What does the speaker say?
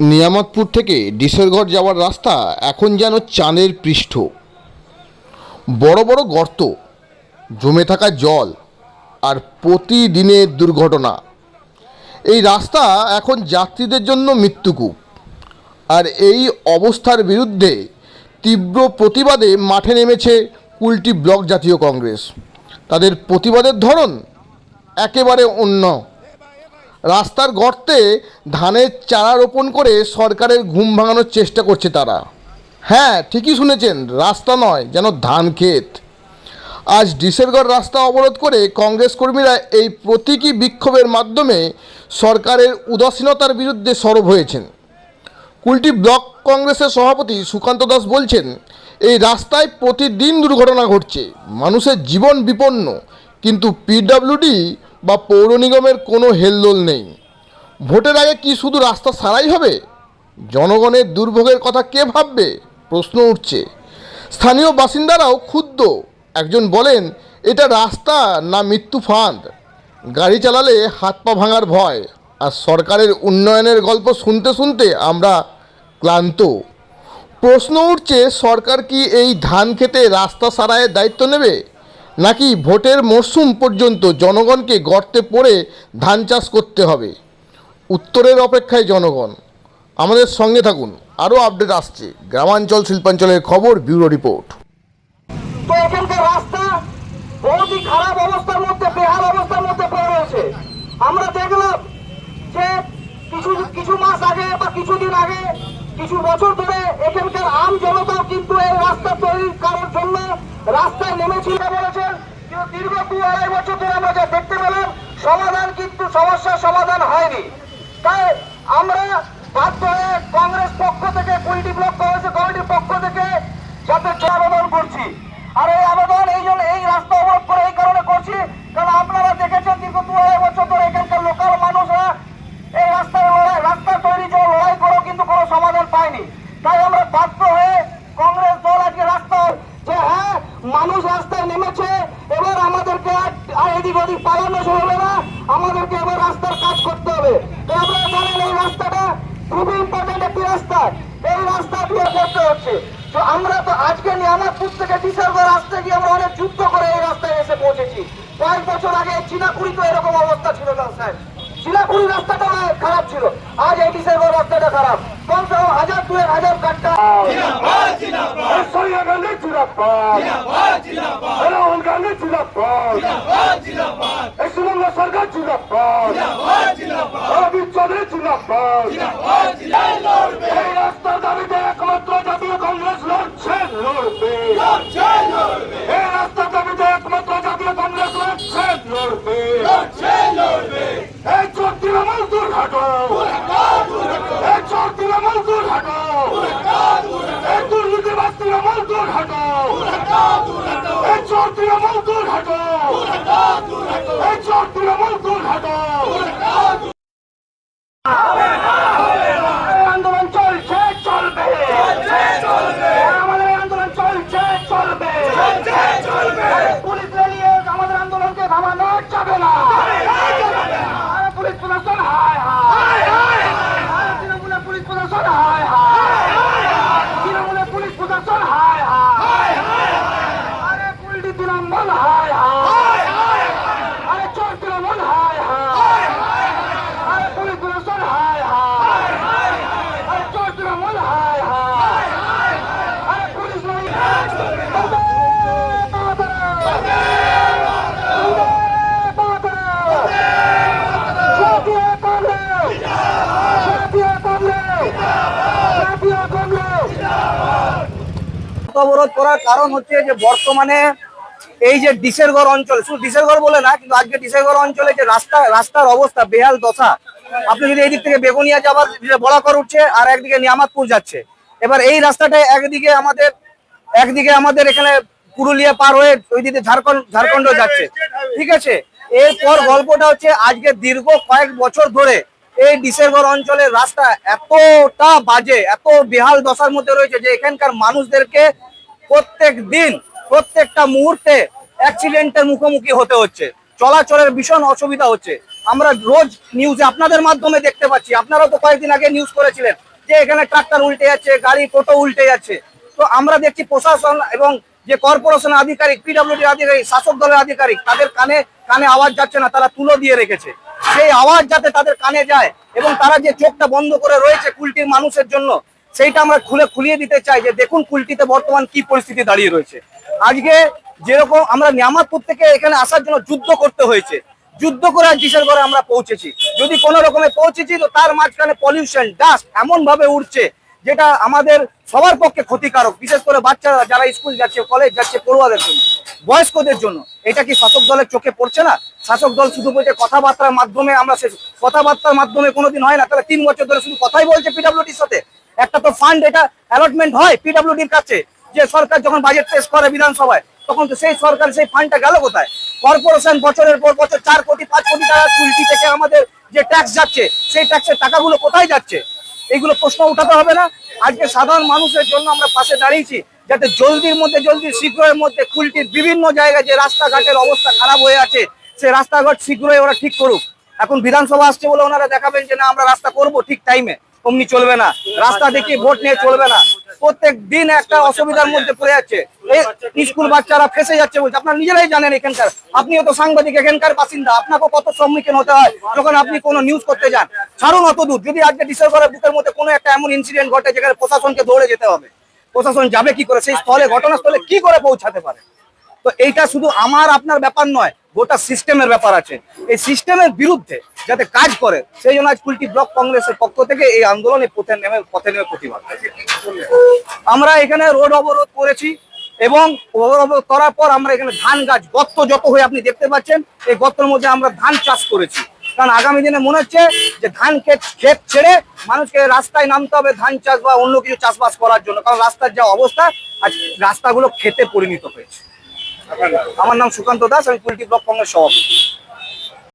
নিয়ামতপুর থেকে ডিসেরগড় যাওয়ার রাস্তা এখন যেন চাঁদের পৃষ্ঠ। বড় বড় গর্ত, জমে থাকা জল আর প্রতিদিনের দুর্ঘটনা। এই রাস্তা এখন যাত্রীদের জন্য মৃত্যুকূপ। আর এই অবস্থার বিরুদ্ধে তীব্র প্রতিবাদে মাঠে নেমেছে কুলটি ব্লক জাতীয় কংগ্রেস। তাদের প্রতিবাদের ধরন একেবারে অন্য। রাস্তার গর্তে ধানের চারা রোপণ করে সরকারের ঘুম ভাঙানোর চেষ্টা করছে তারা। হ্যাঁ ঠিকই শুনেছেন, রাস্তা নয়, যেন ধান ক্ষেত। আজ ডিসেরগড় রাস্তা অবরোধ করে কংগ্রেস কর্মীরা এই প্রতীকী বিক্ষোভের মাধ্যমে সরকারের উদাসীনতার বিরুদ্ধে সরব হয়েছেন। কুলটি ব্লক কংগ্রেসের সভাপতি সুকান্ত দাস বলছেন, এই রাস্তায় প্রতিদিন দুর্ঘটনা ঘটছে। মানুষের জীবন বিপন্ন, কিন্তু পিডব্লিউডি বা পৌর নিগমের কোনো হেলদোল নেই। ভোটের আগে কি শুধু রাস্তা সারাই হবে? জনগণের দুর্ভোগের কথা কে ভাববে? প্রশ্ন উঠছে। স্থানীয় বাসিন্দারাও ক্ষুব্ধ। একজন বলেন, এটা রাস্তা না মৃত্যু ফাঁদ। গাড়ি চালালে হাত পা ভাঙার ভয়। আর সরকারের উন্নয়নের গল্প শুনতে শুনতে আমরা ক্লান্ত। প্রশ্ন উঠছে, সরকার কি এই ধান খেতে রাস্তা সারায়ের দায়িত্ব নেবে? নাকি ভোটের মরশুম পর্যন্ত জনগণকে গর্তে পড়ে ধান চাষ করতে হবে? উত্তরের অপেক্ষায় জনগণ। আমাদের সঙ্গে থাকুন। আরও আপডেট আসছে। গ্রামাঞ্চল শিল্পাঞ্চলের খবর, ব্যুরো রিপোর্ট। তো এখানকার রাস্তা খারাপ অবস্থার মধ্যে অবস্থার মধ্যে পড়ে রয়েছে। আমরা দেখলাম যে কিছু কিছু মাস আগে বা কিছুদিন আগে, কিছু বছর ধরে এখানকার আম জনতাও কিন্তু এই রাস্তা তৈরির কারোর জন্য রাস্তায় নেমেছিল বলেছেন, কিন্তু দীর্ঘ দু আড়াই বছর ধরে আমরা যা দেখতে পেলাম, সমাধান কিন্তু সমস্যার সমাধান হয়নি। তাই আমরা বাধ্য হয়ে কংগ্রেস পক্ষ থেকে কুড়িটি ব্লক কংগ্রেসের কমিটির পক্ষ থেকে যাতে জোর আবেদন করছি আর এই আবেদন এই জন্য এই রাস্তা অবরোধ করে এই কারণে করছি কারণ আপনারা দেখেছেন দীর্ঘ দু আড়াই বছর ধরে এখানকার লোকাল মানুষরা এই রাস্তার লড়াই রাস্তা তৈরি জন্য লড়াই করেও কিন্তু কোনো সমাধান পায়নি তাই আমরা বাধ্য হয়ে কংগ্রেস দল আজকে রাস্তা যে হ্যাঁ মানুষ রাস্তায় নেমেছে এবার আমাদেরকে আর আর এদিক ওদিক পালানো চলবে না আমাদেরকে এবার রাস্তার কাজ করতে হবে তাই আপনারা জানেন এই রাস্তাটা খুবই ইম্পর্টেন্ট একটি রাস্তা এই রাস্তা দিয়ে করতে হচ্ছে। তো আমরা তো আজকে নিয়ামতপুর থেকে ডিসেম্বর রাস্তা গিয়ে আমরা অনেক যুদ্ধ করে এই রাস্তায় এসে পৌঁছেছি। কয়েক বছর আগে চিনাকুড়ি তো এরকম অবস্থা ছিল না স্যার চিনাকুড়ি রাস্তাটা খারাপ ছিল। আজ এই ডিসেম্বর রাস্তাটা খারাপ। কমসে কম হাজার দুয়েক হাজার কাটটা। সরকার জিন্দাবাদ অরবিন্দ চৌধুরী জিন্দাবাদ এই রাস্তার দাবিতে একমাত্র জাতীয় কংগ্রেস লড়ছে লড়বে এই রাস্তার দাবিতে একমাত্র জাতীয় কংগ্রেস লড়ছে লড়বে এই চোর তৃণমূল দুর্ঘাটো এই চোর তৃণমূল দুর্ঘাটো এই দুর্নীতিবাদ তৃণমূল দুর্ঘাটো এই চোর তৃণমূল দুর্ঘাটো এই চোর তৃণমূল দূর আন্দোলন চলছে চলবে আমাদের আন্দোলন চলছে চলবে পুলিশ নিয়ে আমাদের আন্দোলনকে থামানো যাবে না আরে পুলিশ প্রশাসন হায় হায় আরে তৃণমূলের পুলিশ প্রশাসন হায় হায় তৃণমূলের পুলিশ প্রশাসন হায় হায় আরে পুলিশ তৃণমূল হায় হায় আরে চোর তৃণমূল হায় হায় আরে পুলিশ প্রশাসন হায় হায় আরে চোর তৃণমূল হায় হায় আরে পুলিশ নাই বন্দে মাতরম! জাতীয় কংগ্রেস! জাতীয় কংগ্রেস! জাতীয় কংগ্রেস! অবরোধ করার কারণ হচ্ছে যে বর্তমানে এই যে ডিসেরগড় অঞ্চল, শুধু ডিসেরগড় বলে না, কিন্তু আজকে ডিসেরগড় অঞ্চলে যে রাস্তা, রাস্তার অবস্থা বেহাল দশা। আপনি যদি এই দিক থেকে বেগুনিয়া যাবার বলাকর উঠছে আর একদিকে নিয়ামতপুর যাচ্ছে, এবার এই রাস্তাটায় একদিকে আমাদের একদিকে আমাদের এখানে পুরুলিয়া পার হয়ে ওইদিকে ঝাড়খণ্ড ঝাড়খণ্ড যাচ্ছে। ঠিক আছে? এরপর গল্পটা হচ্ছে আজকে দীর্ঘ কয়েক বছর ধরে এই ডিসেম্বর অঞ্চলের রাস্তা এতটা বাজে, এত বেহাল দশার মধ্যে রয়েছে যে এখানকার মানুষদেরকে প্রত্যেক দিন, প্রত্যেকটা মুহূর্তে অ্যাক্সিডেন্টের মুখোমুখি হতে হচ্ছে। চলাচলের ভীষণ অসুবিধা হচ্ছে। আমরা রোজ নিউজে আপনাদের মাধ্যমে দেখতে পাচ্ছি। আপনারা তো কয়েকদিন আগে নিউজ করেছিলেন যে এখানে ট্রাক্টর উল্টে যাচ্ছে, গাড়ি, টোটো উল্টে যাচ্ছে। তো আমরা দেখছি প্রশাসন এবং যে কর্পোরেশনের আধিকারিক পিডব্লিউডি আধিকারিক, শাসক দলের আধিকারিক, তাদের কানে কানে আওয়াজ যাচ্ছে না, তারা তুলো দিয়ে রেখেছে। সেই আওয়াজ যাতে তাদের কানে যায় এবং তারা যে চোখটা বন্ধ করে রয়েছে কুলটির মানুষের জন্য, সেইটা আমরা খুলে খুলিয়ে দিতে চাই যে দেখুন কুলটিতে বর্তমান কি পরিস্থিতি দাঁড়িয়ে রয়েছে। আজকে যেরকম আমরা নিয়ামতপুর থেকে এখানে আসার জন্য যুদ্ধ করতে হয়েছে, যুদ্ধ করে ঘরে আমরা পৌঁছেছি। যদি কোনো রকমে পৌঁছেছি তো তার মাঝখানে পলিউশন ডাস্ট এমন ভাবে উঠছে যেটা আমাদের সবার পক্ষে ক্ষতিকারক, বিশেষ করে বাচ্চারা যারা স্কুল যাচ্ছে কলেজ যাচ্ছে, পড়ুয়াদের জন্য। বয়স্কদের জন্য। এটা কি শাসক দলের চোখে পড়ছে না? শাসক দল শুধু বলছে কথাবার্তার মাধ্যমে আমরা শেষ কথাবার্তার মাধ্যমে কোনোদিন হয় না। তাহলে তিন বছর ধরে শুধু কথাই বলছে পিডাব্লিউডির সাথে। একটা তো ফান্ড এটা অ্যালটমেন্ট হয় পিডাব্লিউডির কাছে। যে সরকার যখন বাজেট পেশ করে বিধানসভায়, তখন তো সেই সরকার সেই ফান্ডটা গেল কোথায়? কর্পোরেশন বছরের পর বছর চার কোটি, পাঁচ কোটি টাকা কুলটি থেকে আমাদের যে ট্যাক্স যাচ্ছে, সেই ট্যাক্সের টাকাগুলো কোথায় যাচ্ছে? এইগুলো প্রশ্ন উঠাতে হবে না। আজকে সাধারণ মানুষের জন্য আমরা পাশে দাঁড়িয়েছি। যাতে জলদির মধ্যে জলদি শীঘ্রের মধ্যে কুলটির বিভিন্ন জায়গায় যে রাস্তাঘাটের অবস্থা খারাপ হয়ে আছে সেই রাস্তাঘাট শীঘ্রই ওরা ঠিক করুক। এখন বিধানসভা আসছে বলে ওনারা দেখাবেন যে, না, আমরা রাস্তা করব ঠিক টাইমে অমনি চলবে না। রাস্তা দেখি ভোট নিয়ে চলবে না। প্রত্যেক দিন একটা অসুবিধার মধ্যে পড়ে যাচ্ছে। স্কুল বাচ্চারা ফেসে যাচ্ছে বলছে। আপনারা নিজেরাই জানেন এখানকার। আপনিও তো সাংবাদিক, এখানকার বাসিন্দা। আপনাকেও কত সম্মুখীন হতে হয় যখন আপনি কোনো নিউজ করতে যান। ছাড়ুন অত দূর। যদি আজকে ডিসেম্বরের বুকের মধ্যে কোনো একটা এমন ইনসিডেন্ট ঘটে যেখানে প্রশাসনকে দৌড়ে যেতে হবে। প্রশাসন যাবে কি করে, সেই স্থলে, ঘটনাস্থলে কি করে পৌঁছাতে পারে? তো এইটা শুধু আমার, আপনার ব্যাপার নয়, গোটা সিস্টেমের ব্যাপার আছে। এই সিস্টেমের বিরুদ্ধে যাতে কাজ করে, সেই জন্য আজ কুলটি ব্লক কংগ্রেসের পক্ষ থেকে এই আন্দোলনে পথে নেমে পথে নেমে প্রতিবাদ। আমরা এখানে রোড অবরোধ করেছি এবং অবরোধ করার পর আমরা এখানে ধান গাছ গর্ত যত হয়ে আপনি দেখতে পাচ্ছেন, এই গর্তের মধ্যে আমরা ধান চাষ করেছি। কারণ আগামী দিনে মনে হচ্ছে যে ধান ক্ষেত ক্ষেত ছেড়ে মানুষকে রাস্তায় নামতে হবে ধান চাষ বা অন্য কিছু চাষবাস করার জন্য। কারণ রাস্তার যা অবস্থা আজ রাস্তাগুলো খেতে পরিণত হয়েছে। আমার নাম সুকান্ত দাস আমি পুলটি ব্লক কংগ্রেস সভাপতি।